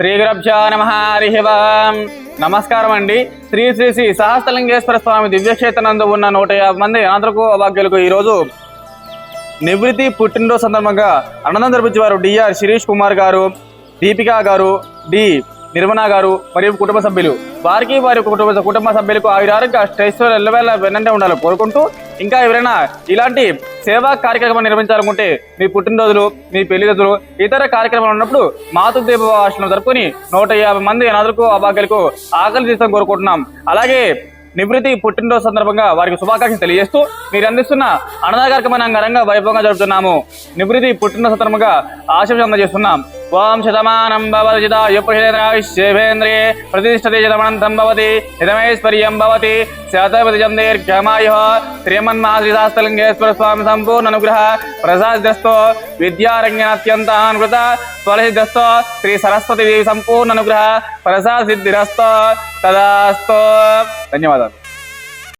శ్రీ గురభ్యో నమ హరి నమస్కారం అండి శ్రీ శ్రీ శ్రీ సహస్రలింగేశ్వర స్వామి దివ్యక్షేత్రనందు ఉన్న నూట యాభై మంది ఆంధ్రకు అభాగ్యులకు ఈరోజు నివృత్తి పుట్టినరోజు సందర్భంగా అన్నదానం జరిపించేవారు డిఆర్ శిరీష్ కుమార్ గారు దీపికా గారు డి నిర్మణ గారు మరియు కుటుంబ సభ్యులు. వారికి వారి కుటుంబ కుటుంబ సభ్యులకు ఆయురారోగ్య స్ట్రెస్ ఎల్లవేళ వెన్నంటే ఉండాలి కోరుకుంటూ ఇంకా ఎవరైనా ఇలాంటి సేవా కార్యక్రమం నిర్వహించాలనుకుంటే మీ పుట్టినరోజులు మీ పెళ్ళి రోజులు ఇతర కార్యక్రమాలు ఉన్నప్పుడు మాతృదీప భాషను జరుపుకొని నూట యాభై మంది అనాథులకు అభాగ్యులకు ఆకలి తీసం కోరుకుంటున్నాం. అలాగే నివృత్తి పుట్టినరోజు సందర్భంగా వారికి శుభాకాంక్షలు తెలియజేస్తూ మీరు అందిస్తున్న అన్నదాన కార్యక్రమాన్ని వైభవంగా జరుపుతున్నాము. నివృత్తి పుట్టినరోజు సందర్భంగా ఆశీస్సులు అందజేస్తున్నాం. त्वां शतमानं भवजिदायुपशिलेन्द्रिये प्रतिष्ठति शतमनन्तं भवति हितमैश्वर्यं भवति शतप्रतिजं दीर्घमायुः श्रीमन्महाश्रीशास्तलिङ्गेश्वरस्वामि सम्पूर्णनुग्रह प्रसादस्तो विद्यारण्यत्यन्तानुकृत स्वलसिद्धस्तो श्रीसरस्वतीदेवी सम्पूर्णनुग्रह प्रसाद सिद्धिरस्तो तदास्तो धन्यवाद।